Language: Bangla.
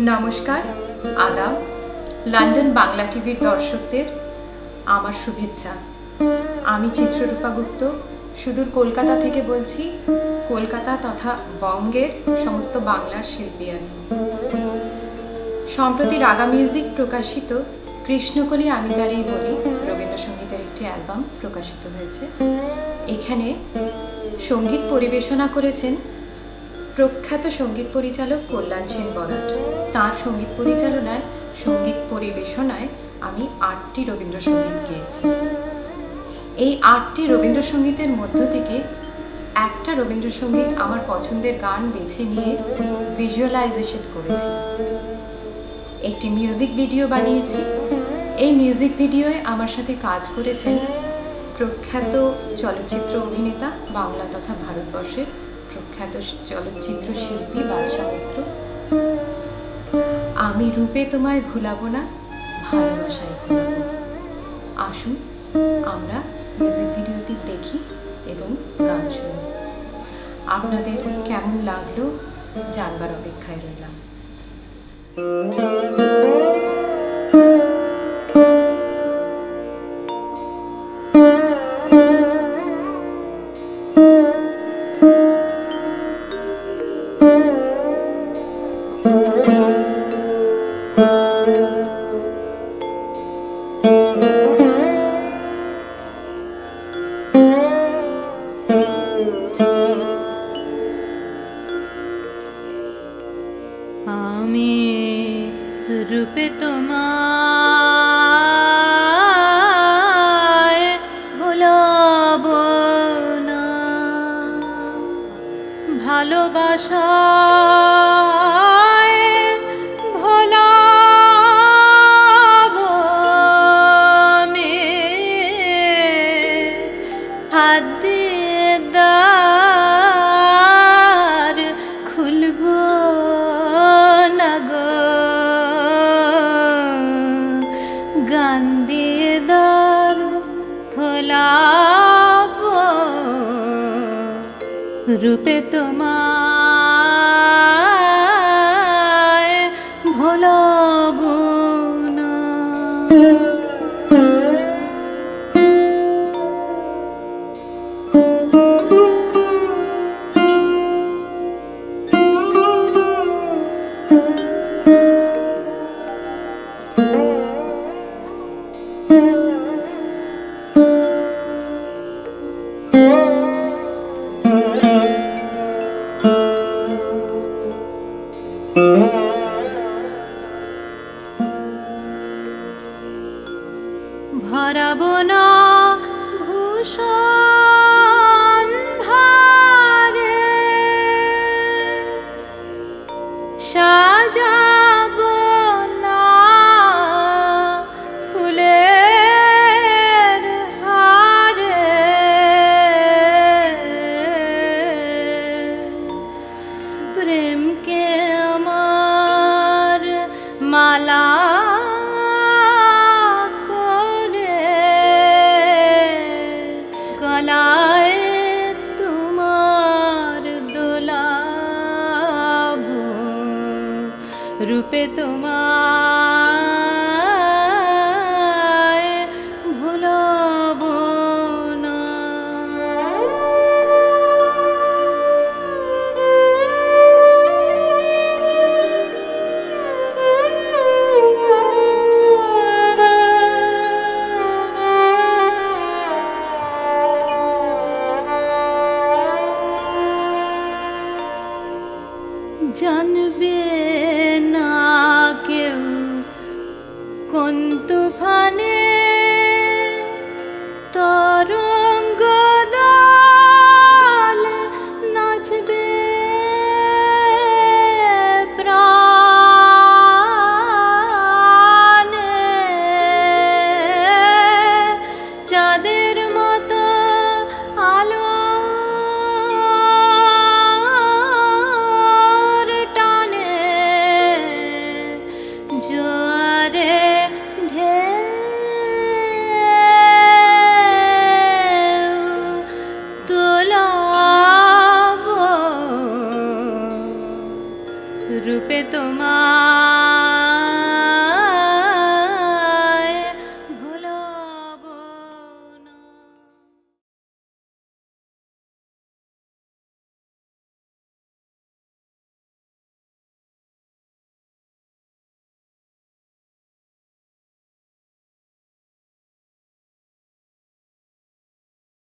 নমস্কার, আদাব, লন্ডন বাংলা টিভির দর্শকদের আমার শুভেচ্ছা। আমি চিত্ররূপা গুপ্ত, সুদূর কলকাতা থেকে বলছি, কলকাতা তথা বঙ্গের সমস্ত বাংলার শিল্পী আমি। সম্প্রতি রাগা মিউজিক প্রকাশিত কৃষ্ণকলি আমি তারই বলি, রবীন্দ্রসঙ্গীতের একটি অ্যালবাম প্রকাশিত হয়েছে। এখানে সংগীত পরিবেশনা করেছেন প্রখ্যাত সংগীত পরিচালক কল্যাণ সেন বরাট। তাঁর সংগীত পরিচালনায়, সংগীত পরিবেশনায় আমি আটটি রবীন্দ্রসঙ্গীত গেয়েছি। এই আটটি রবীন্দ্রসঙ্গীতের মধ্য থেকে একটা রবীন্দ্রসঙ্গীত আমার পছন্দের গান বেছে নিয়ে ভিজুয়ালাইজেশন করেছি। একটি মিউজিক ভিডিও বানিয়েছি। এই মিউজিক ভিডিওয়ে আমার সাথে কাজ করেছেন প্রখ্যাত চলচ্চিত্র অভিনেতা বাংলা তথা ভারতবর্ষের প্রখ্যাত চলচ্চিত্র শিল্পী বাদশা মিত্র। আমি রূপে তোমায় ভুলাবো না, ভালোবাসায় ভুলাবো। আসুন, আমরা মিউজিক ভিডিওটি দেখি এবং গান শুনি। আপনাদের কেমন লাগল জানবার অপেক্ষায় রইলাম। আমি রূপে তোমায় ভুলাব ভালোবাসা খোলাব রূপে তোমায় ভোলাবো না। ভরাব না। ভূষণ ভারে সাজাব রূপে তোমায় ভুলাব না। জানবে কোন पे तुम